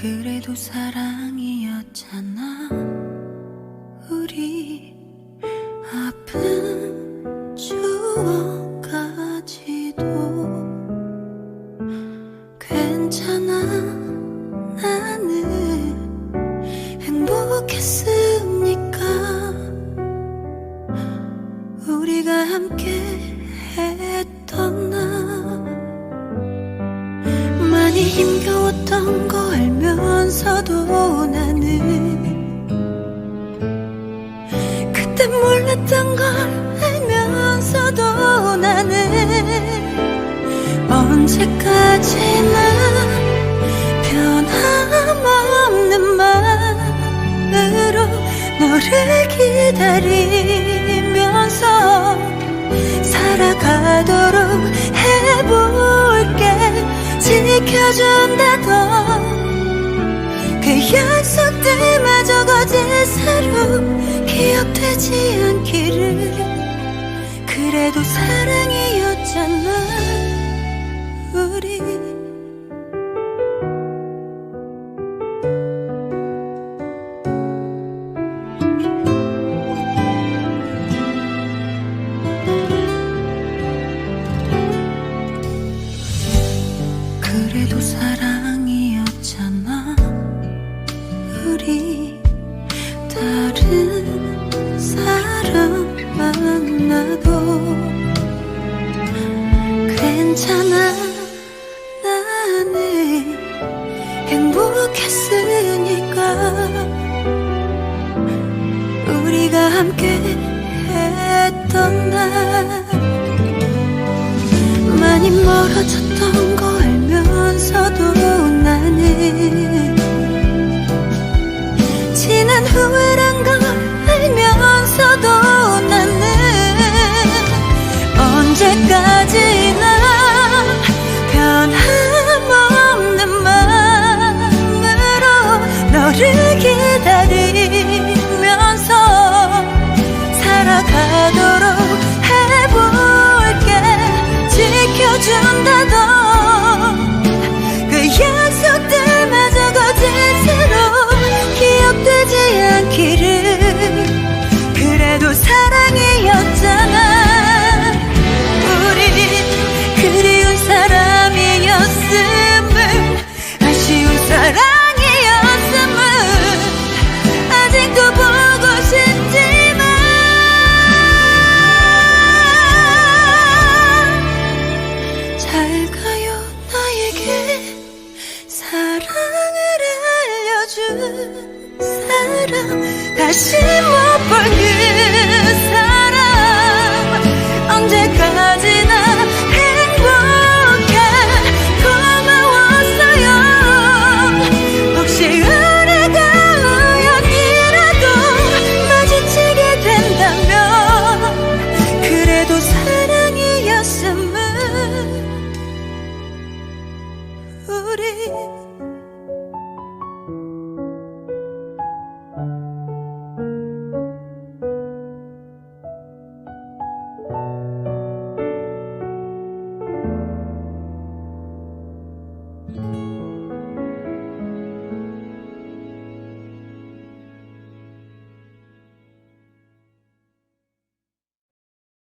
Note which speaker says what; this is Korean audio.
Speaker 1: 그래도 사랑이었잖아. 우리 아픈 추억까지도 괜찮아 나는 행복했으니까. 우리가 함께 했던 날 많이 힘겨 웠던 거 알면서도 나는 그때 몰랐던 걸 알면서도 나는 언제까지나 변함없는 마음으로 너를 기다리면서 살아가도록 해볼게. 지켜준다던 그 약속들마저 거짓으로 기억되지 않기를. 그래도 사랑이었잖아 우리. 그래도 사 괜찮아? 나는 행복했으니까. 우리가 함께 했던 날 많이 멀어졌던 다시 못볼